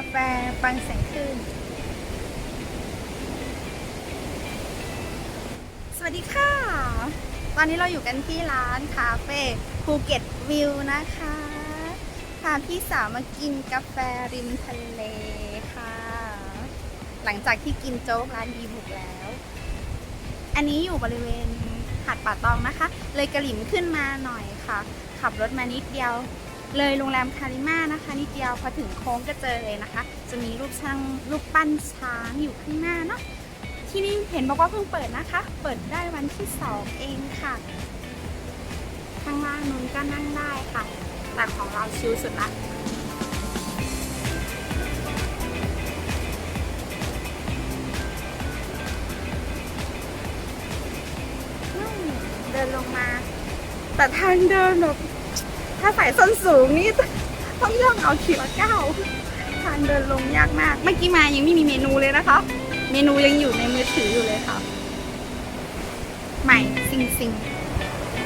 าแฟปังแสงขึ้น สวัสดีค่ะ ตอนนี้เราอยู่กันที่ร้านคาเฟ่ภูเก็ตวิวนะคะพาพี่สาวมากินกาแฟริมทะเลค่ะ หลังจากที่กินโจ๊กร้านดีบุกแล้ว อันนี้อยู่บริเวณหาดป่าตองนะคะ เลยกระหลิมขึ้นมาหน่อยค่ะ ขับรถมานิดเดียว เลยโรงแรมคาริมานะคะนิดเดียวพอถึงโค้งก็เจอเลยนะคะ จะมีรูปช่างรูปปั้นช้างอยู่ข้างหน้าเนาะที่นี่เห็นบอกว่าเพิ่งเปิดนะคะ เปิดได้วันที่สองเองค่ะ ข้างล่างนู้นก็นั่งได้ค่ะ แต่ของเราชิลสุดละเดินลงมา แต่ทางเดินแบบ ถ้าใส่ส้นสูงนี่ต้องย่องเอาทีละก้าวทางเดินลงยากมาก เมื่อกี้มายังไม่มีเมนูเลยนะคะ เมนูยังอยู่ในมือถืออยู่เลยค่ะ ใหม่ ซิงซิง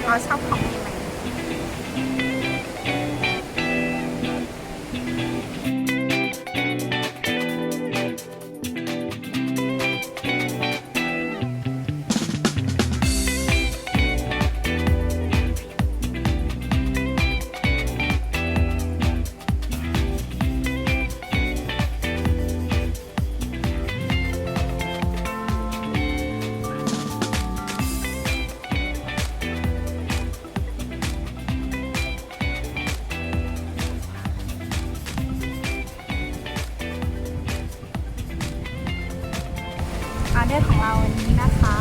เราชอบของใหม่ เดอร์ของเราวันนี้นะคะ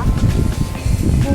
บู